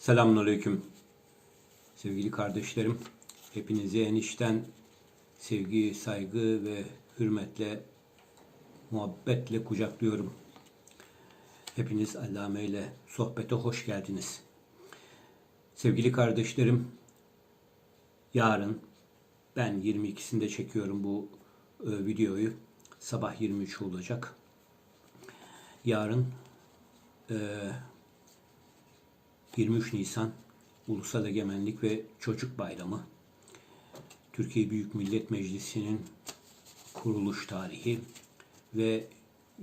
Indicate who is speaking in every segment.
Speaker 1: Selamünaleyküm. Sevgili kardeşlerim, hepinizi enişten sevgi, saygı ve hürmetle, muhabbetle kucaklıyorum. Hepiniz Allame ile sohbete hoş geldiniz. Sevgili kardeşlerim, yarın ben 22'sinde çekiyorum bu e, videoyu. Sabah 23 olacak. Yarın e, 23 Nisan Ulusal Egemenlik ve Çocuk Bayramı. Türkiye Büyük Millet Meclisi'nin kuruluş tarihi ve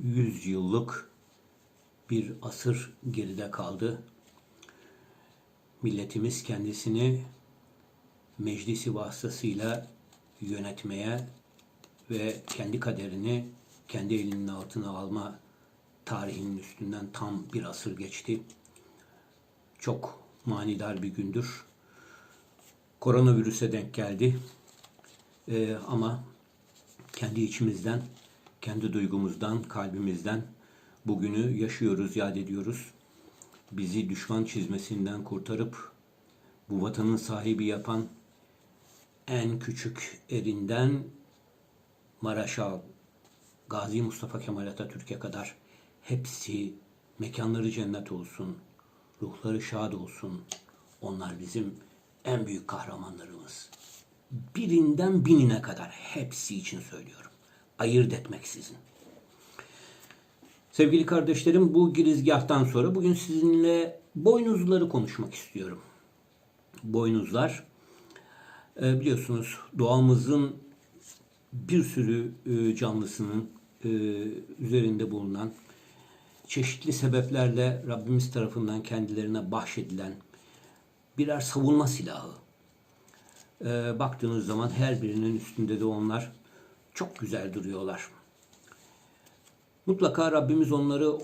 Speaker 1: 100 yıllık bir asır geride kaldı. Milletimiz kendisini meclisi vasıtasıyla yönetmeye ve kendi kaderini kendi elinin altına alma tarihinin üstünden tam bir asır geçti çok manidar bir gündür. Koronavirüse denk geldi. Ee, ama kendi içimizden, kendi duygumuzdan, kalbimizden bugünü yaşıyoruz, yad ediyoruz. Bizi düşman çizmesinden kurtarıp bu vatanın sahibi yapan en küçük erinden Maraşal, Gazi Mustafa Kemal Atatürk'e kadar hepsi mekanları cennet olsun, ruhları şad olsun. Onlar bizim en büyük kahramanlarımız. Birinden binine kadar hepsi için söylüyorum. Ayırt etmeksizin. Sevgili kardeşlerim bu girizgahtan sonra bugün sizinle boynuzları konuşmak istiyorum. Boynuzlar e, biliyorsunuz doğamızın bir sürü e, canlısının e, üzerinde bulunan çeşitli sebeplerle Rabbimiz tarafından kendilerine bahşedilen birer savunma silahı. E, baktığınız zaman her birinin üstünde de onlar çok güzel duruyorlar. Mutlaka Rabbimiz onları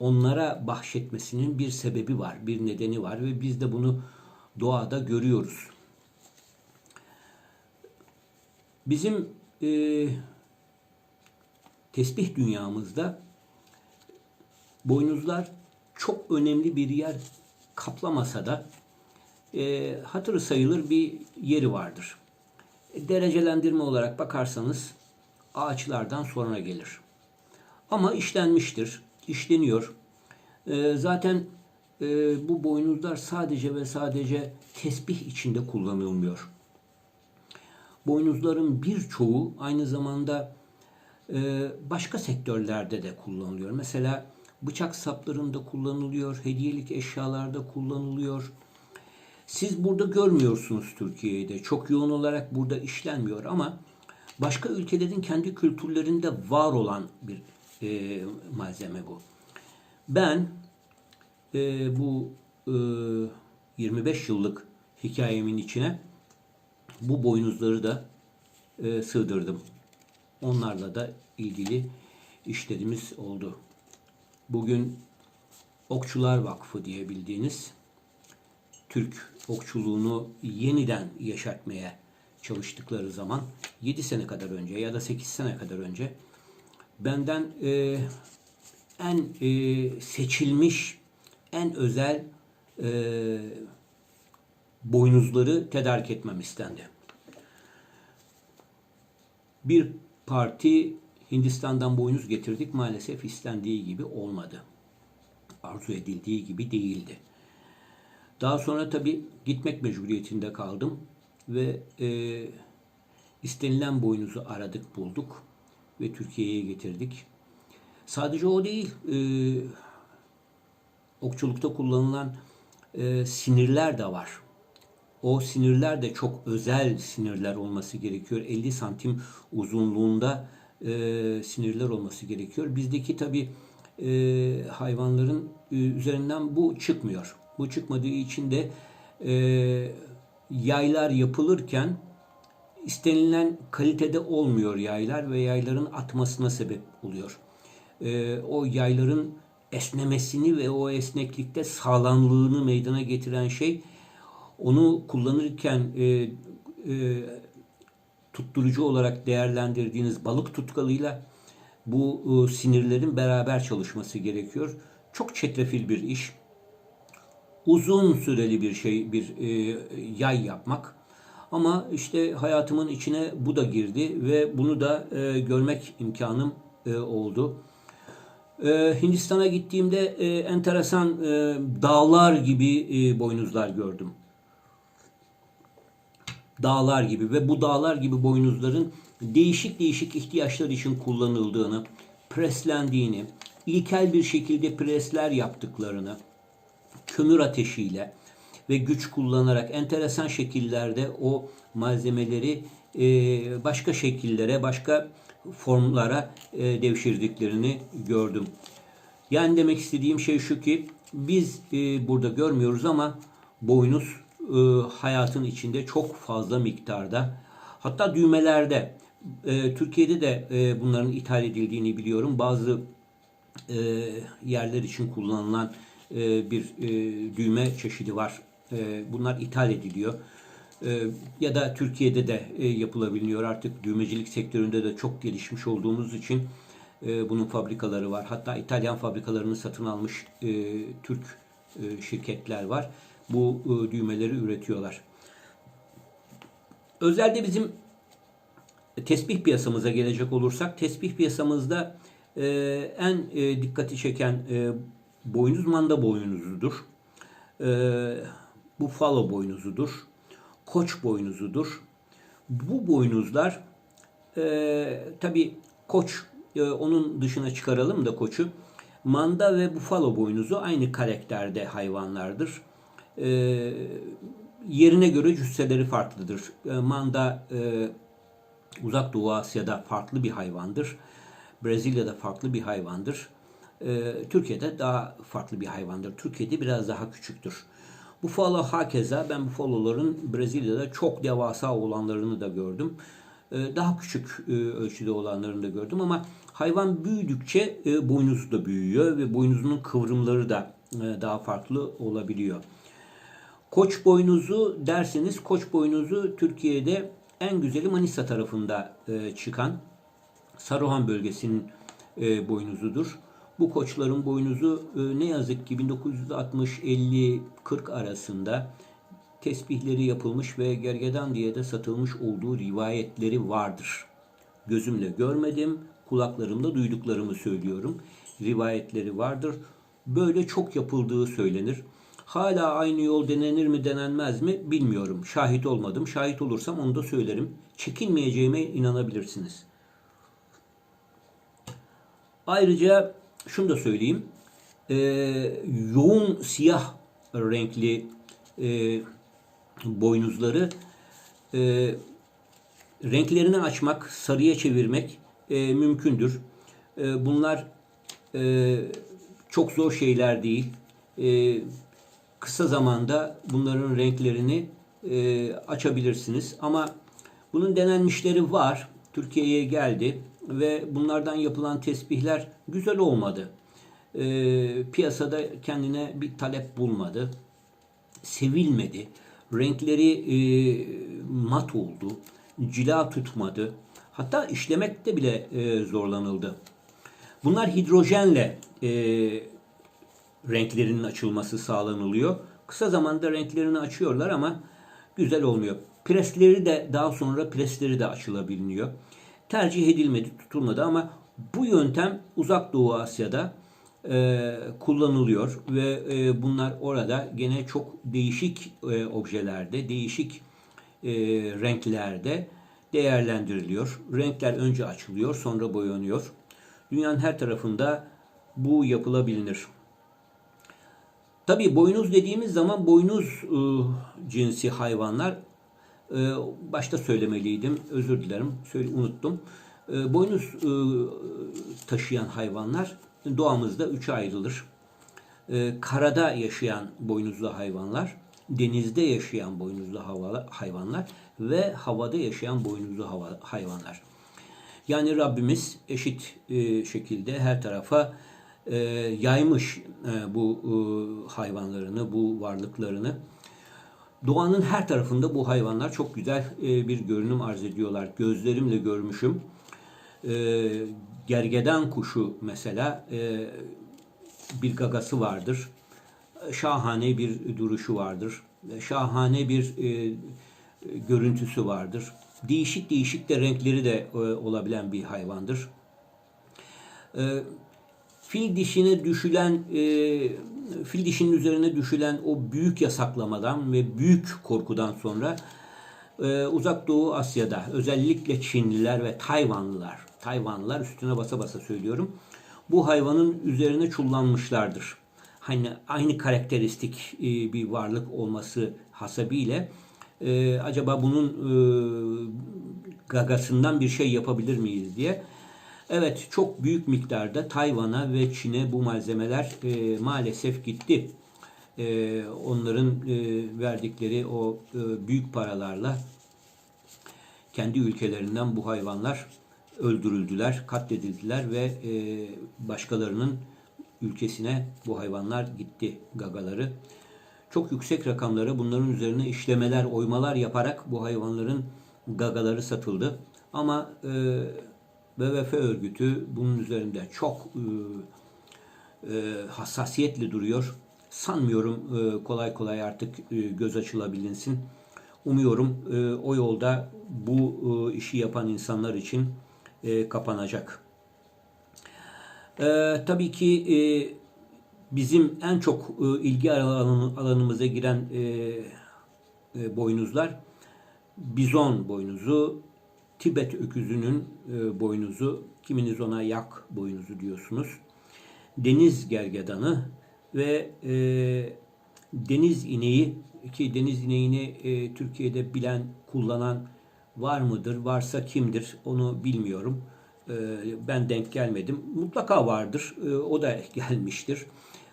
Speaker 1: onlara bahşetmesinin bir sebebi var, bir nedeni var ve biz de bunu doğada görüyoruz. Bizim e, tesbih dünyamızda boynuzlar çok önemli bir yer kaplamasa da e, hatırı sayılır bir yeri vardır. Derecelendirme olarak bakarsanız ağaçlardan sonra gelir. Ama işlenmiştir, işleniyor. E, zaten e, bu boynuzlar sadece ve sadece tesbih içinde kullanılmıyor. Boynuzların birçoğu aynı zamanda e, başka sektörlerde de kullanılıyor. Mesela bıçak saplarında kullanılıyor, hediyelik eşyalarda kullanılıyor. Siz burada görmüyorsunuz Türkiye'de. Çok yoğun olarak burada işlenmiyor ama başka ülkelerin kendi kültürlerinde var olan bir e, malzeme bu. Ben e, bu e, 25 yıllık hikayemin içine bu boynuzları da e, sığdırdım. Onlarla da ilgili işlerimiz oldu. Bugün Okçular Vakfı diye bildiğiniz Türk okçuluğunu yeniden yaşatmaya çalıştıkları zaman 7 sene kadar önce ya da 8 sene kadar önce benden e, en e, seçilmiş, en özel e, boynuzları tedarik etmem istendi. Bir parti Hindistan'dan boynuz getirdik maalesef istendiği gibi olmadı. Arzu edildiği gibi değildi. Daha sonra tabi gitmek mecburiyetinde kaldım ve e, istenilen boynuzu aradık bulduk ve Türkiye'ye getirdik. Sadece o değil, e, okçulukta kullanılan e, sinirler de var. O sinirler de çok özel sinirler olması gerekiyor. 50 santim uzunluğunda e, sinirler olması gerekiyor. Bizdeki tabi e, hayvanların e, üzerinden bu çıkmıyor. Bu çıkmadığı için de e, yaylar yapılırken istenilen kalitede olmuyor yaylar ve yayların atmasına sebep oluyor. E, o yayların esnemesini ve o esneklikte sağlamlığını meydana getiren şey onu kullanırken e, e, tutturucu olarak değerlendirdiğiniz balık tutkalıyla bu e, sinirlerin beraber çalışması gerekiyor. Çok çetrefil bir iş. uzun süreli bir şey, bir e, yay yapmak. Ama işte hayatımın içine bu da girdi ve bunu da e, görmek imkanım e, oldu. E, Hindistan'a gittiğimde e, enteresan e, dağlar gibi e, boynuzlar gördüm. Dağlar gibi ve bu dağlar gibi boynuzların değişik değişik ihtiyaçlar için kullanıldığını, preslendiğini, ilkel bir şekilde presler yaptıklarını, kömür ateşiyle ve güç kullanarak enteresan şekillerde o malzemeleri e, başka şekillere, başka formlara e, devşirdiklerini gördüm. Yani demek istediğim şey şu ki biz e, burada görmüyoruz ama boynuz hayatın içinde çok fazla miktarda hatta düğmelerde e, Türkiye'de de e, bunların ithal edildiğini biliyorum. Bazı e, yerler için kullanılan e, bir e, düğme çeşidi var. E, bunlar ithal ediliyor. E, ya da Türkiye'de de e, yapılabiliyor. Artık düğmecilik sektöründe de çok gelişmiş olduğumuz için e, bunun fabrikaları var. Hatta İtalyan fabrikalarını satın almış e, Türk e, şirketler var. Bu e, düğmeleri üretiyorlar. Özelde bizim tesbih piyasamıza gelecek olursak, tesbih piyasamızda e, en e, dikkati çeken e, boynuz manda boynuzudur. E, buffalo boynuzudur. Koç boynuzudur. Bu boynuzlar e, tabi koç e, onun dışına çıkaralım da koçu. Manda ve buffalo boynuzu aynı karakterde hayvanlardır. E, yerine göre cüsseleri farklıdır. E, manda e, Uzak Doğu Asya'da farklı bir hayvandır. Brezilya'da farklı bir hayvandır. Ee, Türkiye'de daha farklı bir hayvandır. Türkiye'de biraz daha küçüktür. Buffalo hakeza ben buffaloların Brezilya'da çok devasa olanlarını da gördüm. Ee, daha küçük e, ölçüde olanlarını da gördüm ama hayvan büyüdükçe e, boynuzu da büyüyor ve boynuzunun kıvrımları da e, daha farklı olabiliyor. Koç boynuzu derseniz koç boynuzu Türkiye'de en güzeli Manisa tarafında e, çıkan Saruhan bölgesinin e, boynuzudur. Bu koçların boynuzu e, ne yazık ki 1960, 50, 40 arasında tesbihleri yapılmış ve gergedan diye de satılmış olduğu rivayetleri vardır. Gözümle görmedim, kulaklarımda duyduklarımı söylüyorum. Rivayetleri vardır. Böyle çok yapıldığı söylenir. Hala aynı yol denenir mi denenmez mi bilmiyorum. Şahit olmadım. Şahit olursam onu da söylerim. Çekinmeyeceğime inanabilirsiniz. Ayrıca şunu da söyleyeyim. Ee, yoğun siyah renkli e, boynuzları e, renklerini açmak, sarıya çevirmek e, mümkündür. E, bunlar e, çok zor şeyler değil. E, kısa zamanda bunların renklerini e, açabilirsiniz. Ama bunun denenmişleri var. Türkiye'ye geldi ve bunlardan yapılan tesbihler güzel olmadı. E, piyasada kendine bir talep bulmadı. Sevilmedi. Renkleri e, mat oldu. Cila tutmadı. Hatta işlemekte bile e, zorlanıldı. Bunlar hidrojenle e, renklerinin açılması sağlanılıyor. Kısa zamanda renklerini açıyorlar ama güzel olmuyor. Presleri de daha sonra presleri de açılabiliyor. Tercih edilmedi, tutulmadı ama bu yöntem Uzak Doğu Asya'da e, kullanılıyor ve e, bunlar orada gene çok değişik e, objelerde, değişik e, renklerde değerlendiriliyor. Renkler önce açılıyor, sonra boyanıyor. Dünyanın her tarafında bu yapılabilir. Tabii boynuz dediğimiz zaman boynuz e, cinsi hayvanlar e, başta söylemeliydim. Özür dilerim. Söyle, unuttum. E, boynuz e, taşıyan hayvanlar doğamızda üçe ayrılır. E, karada yaşayan boynuzlu hayvanlar, denizde yaşayan boynuzlu hava, hayvanlar ve havada yaşayan boynuzlu hava, hayvanlar. Yani Rabbimiz eşit e, şekilde her tarafa e, yaymış e, bu e, hayvanlarını, bu varlıklarını. Doğanın her tarafında bu hayvanlar çok güzel e, bir görünüm arz ediyorlar. Gözlerimle görmüşüm. E, gergedan kuşu mesela e, bir gagası vardır. şahane bir duruşu vardır. Şahane bir e, görüntüsü vardır. Değişik değişik de renkleri de e, olabilen bir hayvandır. E, fil dişine düşülen e, fil dişinin üzerine düşülen o büyük yasaklamadan ve büyük korkudan sonra e, Uzak Doğu Asya'da özellikle Çinliler ve Tayvanlılar Tayvanlılar üstüne basa basa söylüyorum. Bu hayvanın üzerine çullanmışlardır. Hani aynı karakteristik e, bir varlık olması hasebiyle e, acaba bunun e, gagasından bir şey yapabilir miyiz diye. Evet çok büyük miktarda Tayvan'a ve Çin'e bu malzemeler e, maalesef gitti. E, onların e, verdikleri o e, büyük paralarla kendi ülkelerinden bu hayvanlar öldürüldüler, katledildiler ve e, başkalarının ülkesine bu hayvanlar gitti gagaları. Çok yüksek rakamlara bunların üzerine işlemeler, oymalar yaparak bu hayvanların gagaları satıldı. Ama e, WWF örgütü bunun üzerinde çok e, e, hassasiyetle duruyor. Sanmıyorum e, kolay kolay artık e, göz açılabilinsin. Umuyorum e, o yolda bu e, işi yapan insanlar için e, kapanacak. E, tabii ki e, bizim en çok e, ilgi alanı, alanımıza giren e, e, boynuzlar bizon boynuzu, Tibet öküzünün e, boynuzu, kiminiz ona yak boynuzu diyorsunuz. Deniz gergedanı ve e, deniz ineği ki deniz ineğini e, Türkiye'de bilen, kullanan var mıdır? Varsa kimdir? Onu bilmiyorum. E, ben denk gelmedim. Mutlaka vardır. E, o da gelmiştir.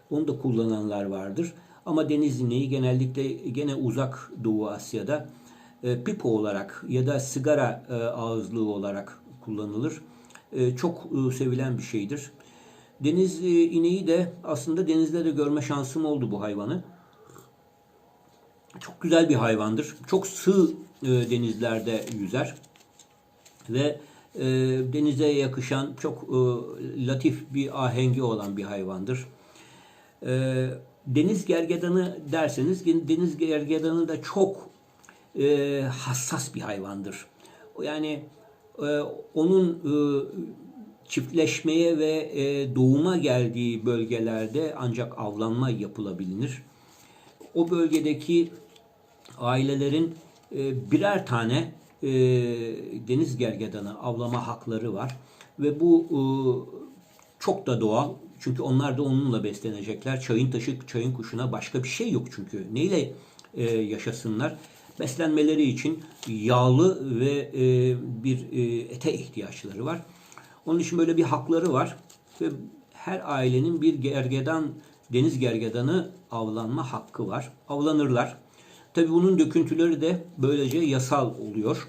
Speaker 1: Onu da kullananlar vardır. Ama deniz ineği genellikle gene uzak Doğu Asya'da e, pipo olarak ya da sigara e, ağızlığı olarak kullanılır. E, çok sevilen bir şeydir. Deniz e, ineği de aslında denizde de görme şansım oldu bu hayvanı. Çok güzel bir hayvandır. Çok sığ denizlerde yüzer ve denize yakışan çok latif bir ahengi olan bir hayvandır. Deniz gergedanı derseniz deniz gergedanı da çok e, hassas bir hayvandır. Yani e, onun e, çiftleşmeye ve e, doğuma geldiği bölgelerde ancak avlanma yapılabilir. O bölgedeki ailelerin e, birer tane e, deniz gergedanı avlama hakları var ve bu e, çok da doğal. Çünkü onlar da onunla beslenecekler. Çayın taşı, çayın kuşuna başka bir şey yok çünkü. Neyle e, yaşasınlar? Beslenmeleri için yağlı ve e, bir e, ete ihtiyaçları var. Onun için böyle bir hakları var ve her ailenin bir gergedan, deniz gergedanı avlanma hakkı var. Avlanırlar. Tabi bunun döküntüleri de böylece yasal oluyor.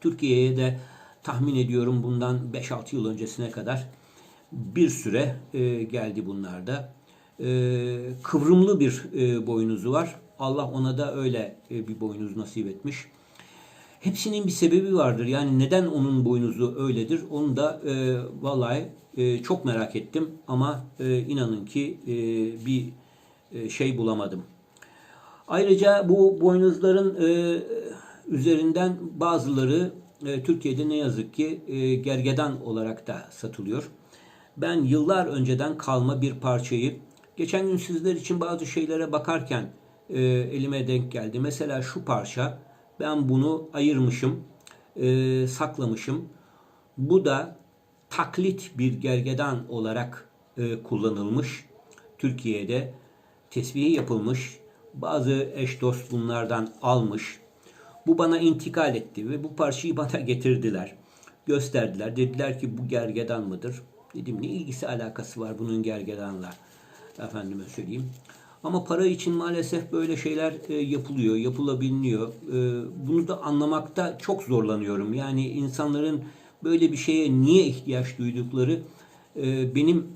Speaker 1: Türkiye'ye de tahmin ediyorum bundan 5-6 yıl öncesine kadar bir süre e, geldi bunlarda. E, kıvrımlı bir e, boynuzu var. Allah ona da öyle e, bir boynuz nasip etmiş. Hepsinin bir sebebi vardır. Yani neden onun boynuzu öyledir? Onu da e, vallahi e, çok merak ettim ama e, inanın ki e, bir e, şey bulamadım. Ayrıca bu boynuzların e, üzerinden bazıları e, Türkiye'de ne yazık ki e, gergedan olarak da satılıyor. Ben yıllar önceden kalma bir parçayı geçen gün sizler için bazı şeylere bakarken e, elime denk geldi. Mesela şu parça ben bunu ayırmışım, e, saklamışım. Bu da taklit bir gergedan olarak e, kullanılmış. Türkiye'de tesviye yapılmış bazı eş dost bunlardan almış. Bu bana intikal etti ve bu parçayı bana getirdiler. Gösterdiler. Dediler ki bu gergedan mıdır? Dedim ne ilgisi alakası var bunun gergedanla? Efendime söyleyeyim. Ama para için maalesef böyle şeyler e, yapılıyor, yapılabiliyor. E, bunu da anlamakta çok zorlanıyorum. Yani insanların böyle bir şeye niye ihtiyaç duydukları e, benim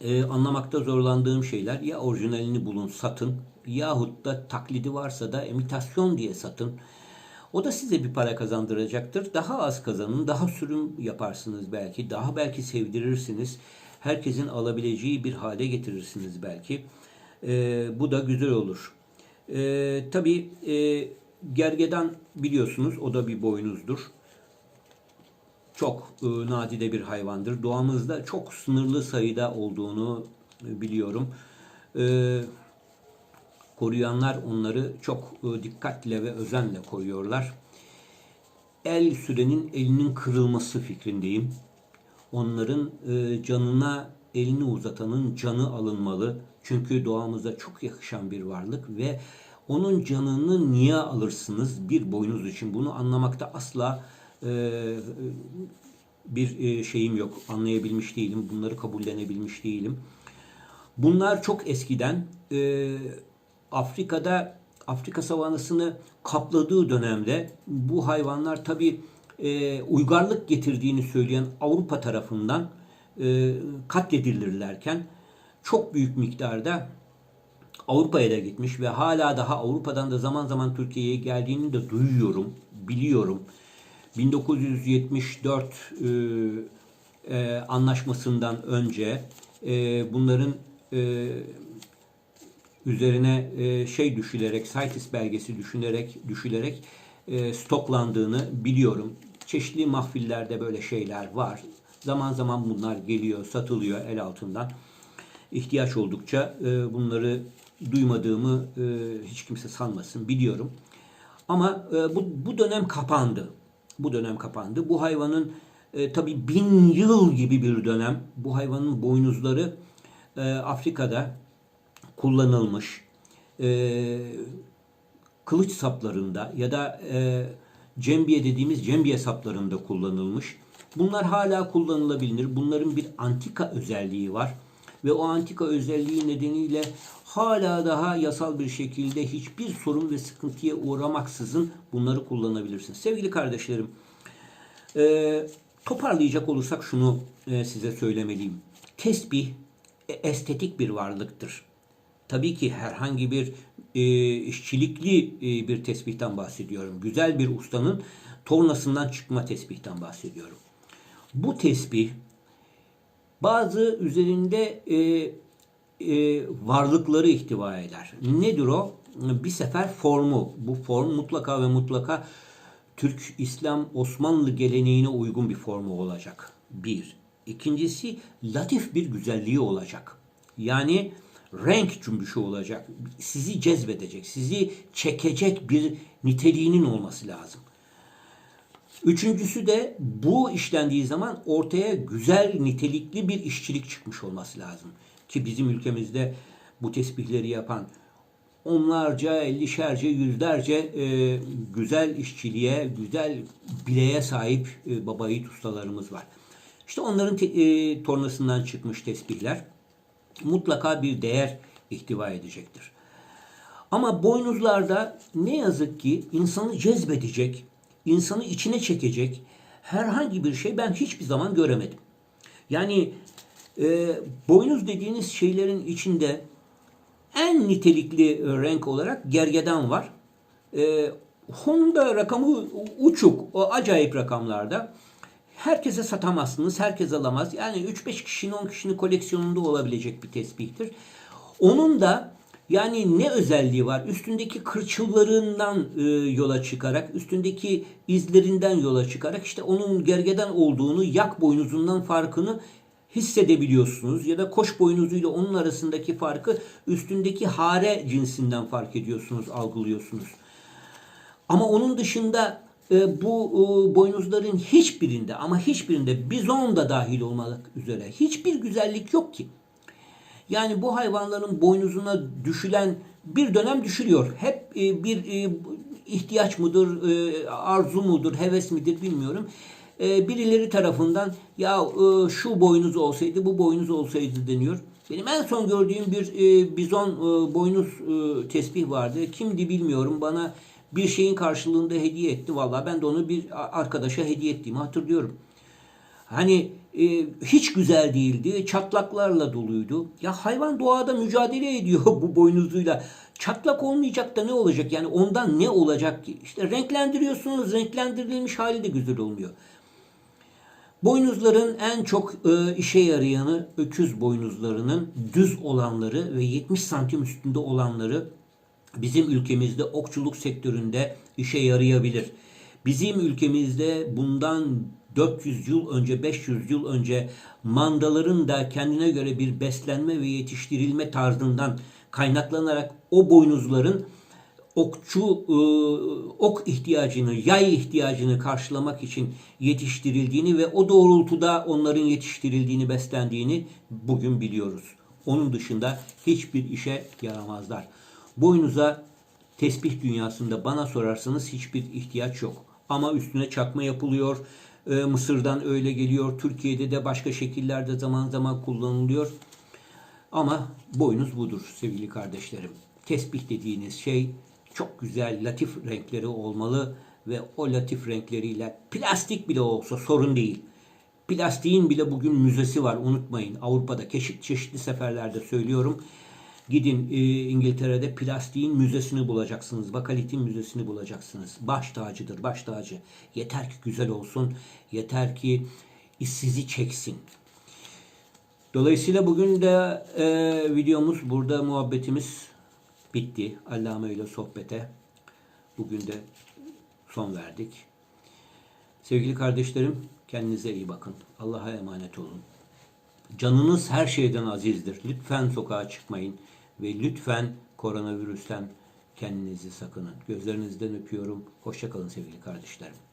Speaker 1: e, anlamakta zorlandığım şeyler. Ya orijinalini bulun, satın yahut da taklidi varsa da imitasyon diye satın. O da size bir para kazandıracaktır. Daha az kazanın, daha sürüm yaparsınız belki, daha belki sevdirirsiniz. Herkesin alabileceği bir hale getirirsiniz belki. E, bu da güzel olur. E, tabii e, gergedan biliyorsunuz o da bir boynuzdur. Çok e, nadide bir hayvandır. Doğamızda çok sınırlı sayıda olduğunu e, biliyorum. E, koruyanlar onları çok e, dikkatle ve özenle koruyorlar. El sürenin elinin kırılması fikrindeyim. Onların e, canına elini uzatanın canı alınmalı. Çünkü doğamıza çok yakışan bir varlık ve onun canını niye alırsınız bir boynuz için? Bunu anlamakta asla e, bir e, şeyim yok. Anlayabilmiş değilim. Bunları kabullenebilmiş değilim. Bunlar çok eskiden e, Afrika'da Afrika savanasını kapladığı dönemde bu hayvanlar tabi e, uygarlık getirdiğini söyleyen Avrupa tarafından e, katledilirlerken çok büyük miktarda Avrupa'ya da gitmiş ve hala daha Avrupa'dan da zaman zaman Türkiye'ye geldiğini de duyuyorum, biliyorum. 1974 e, e, anlaşmasından önce e, bunların e, üzerine e, şey düşülerek, CITES belgesi düşünerek, düşülerek e, stoklandığını biliyorum. Çeşitli mahfillerde böyle şeyler var. Zaman zaman bunlar geliyor, satılıyor el altından. İhtiyaç oldukça e, bunları duymadığımı e, hiç kimse sanmasın, biliyorum. Ama e, bu, bu dönem kapandı. Bu dönem kapandı. Bu hayvanın e, tabii bin yıl gibi bir dönem. Bu hayvanın boynuzları e, Afrika'da kullanılmış. E, kılıç saplarında ya da e, cembiye dediğimiz cembiye saplarında kullanılmış. Bunlar hala kullanılabilir. Bunların bir antika özelliği var. Ve o antika özelliği nedeniyle hala daha yasal bir şekilde hiçbir sorun ve sıkıntıya uğramaksızın bunları kullanabilirsiniz. Sevgili kardeşlerim, e, toparlayacak olursak şunu e, size söylemeliyim. Tesbih e, estetik bir varlıktır. Tabii ki herhangi bir e, işçilikli e, bir tesbihten bahsediyorum. Güzel bir ustanın tornasından çıkma tesbihten bahsediyorum. Bu tesbih bazı üzerinde e, e, varlıkları ihtiva eder. Nedir o? Bir sefer formu. Bu form mutlaka ve mutlaka Türk, İslam, Osmanlı geleneğine uygun bir formu olacak. Bir. İkincisi latif bir güzelliği olacak. Yani renk cümbüşü olacak. Sizi cezbedecek, sizi çekecek bir niteliğinin olması lazım. Üçüncüsü de bu işlendiği zaman ortaya güzel nitelikli bir işçilik çıkmış olması lazım. Ki bizim ülkemizde bu tesbihleri yapan onlarca, ellişerce, yüzlerce e, güzel işçiliğe, güzel bileğe sahip e, baba yiğit ustalarımız var. İşte onların te, e, tornasından çıkmış tesbihler mutlaka bir değer ihtiva edecektir. Ama boynuzlarda ne yazık ki insanı cezbedecek, insanı içine çekecek herhangi bir şey ben hiçbir zaman göremedim. Yani e, boynuz dediğiniz şeylerin içinde en nitelikli renk olarak gergedan var. E, onun da rakamı uçuk, o acayip rakamlarda. Herkese satamazsınız, herkes alamaz. Yani 3-5 kişinin, 10 kişinin koleksiyonunda olabilecek bir tesbihtir. Onun da yani ne özelliği var? Üstündeki kırçıllarından e, yola çıkarak, üstündeki izlerinden yola çıkarak işte onun gergeden olduğunu, yak boynuzundan farkını hissedebiliyorsunuz. Ya da koç boynuzuyla onun arasındaki farkı üstündeki hare cinsinden fark ediyorsunuz, algılıyorsunuz. Ama onun dışında e, bu e, boynuzların hiçbirinde ama hiçbirinde bizon da dahil olmak üzere hiçbir güzellik yok ki. Yani bu hayvanların boynuzuna düşülen bir dönem düşülüyor. Hep e, bir e, ihtiyaç mıdır, e, arzu mudur, heves midir bilmiyorum. E, birileri tarafından ya e, şu boynuz olsaydı, bu boynuz olsaydı deniyor. Benim en son gördüğüm bir e, bizon e, boynuz e, tesbih vardı. Kimdi bilmiyorum. Bana bir şeyin karşılığında hediye etti. Vallahi ben de onu bir arkadaşa hediye ettiğimi hatırlıyorum. Hani e, hiç güzel değildi. Çatlaklarla doluydu. Ya hayvan doğada mücadele ediyor bu boynuzuyla. Çatlak olmayacak da ne olacak? Yani ondan ne olacak ki? İşte renklendiriyorsunuz. Renklendirilmiş hali de güzel olmuyor. Boynuzların en çok e, işe yarayanı öküz boynuzlarının düz olanları ve 70 santim üstünde olanları bizim ülkemizde okçuluk sektöründe işe yarayabilir. Bizim ülkemizde bundan 400 yıl önce, 500 yıl önce mandaların da kendine göre bir beslenme ve yetiştirilme tarzından kaynaklanarak o boynuzların okçu e, ok ihtiyacını, yay ihtiyacını karşılamak için yetiştirildiğini ve o doğrultuda onların yetiştirildiğini, beslendiğini bugün biliyoruz. Onun dışında hiçbir işe yaramazlar. Boynuza tesbih dünyasında bana sorarsanız hiçbir ihtiyaç yok. Ama üstüne çakma yapılıyor. E, Mısır'dan öyle geliyor. Türkiye'de de başka şekillerde zaman zaman kullanılıyor. Ama boynuz budur sevgili kardeşlerim. Tesbih dediğiniz şey çok güzel latif renkleri olmalı ve o latif renkleriyle plastik bile olsa sorun değil. Plastiğin bile bugün müzesi var unutmayın. Avrupa'da çeşitli seferlerde söylüyorum. Gidin e, İngiltere'de plastiğin müzesini bulacaksınız. Bakalitin müzesini bulacaksınız. Baş tacıdır, baş tacı. Yeter ki güzel olsun. Yeter ki sizi çeksin. Dolayısıyla bugün de e, videomuz burada muhabbetimiz bitti. Allame ile sohbete bugün de son verdik. Sevgili kardeşlerim kendinize iyi bakın. Allah'a emanet olun. Canınız her şeyden azizdir. Lütfen sokağa çıkmayın ve lütfen koronavirüsten kendinizi sakının. Gözlerinizden öpüyorum. Hoşçakalın sevgili kardeşlerim.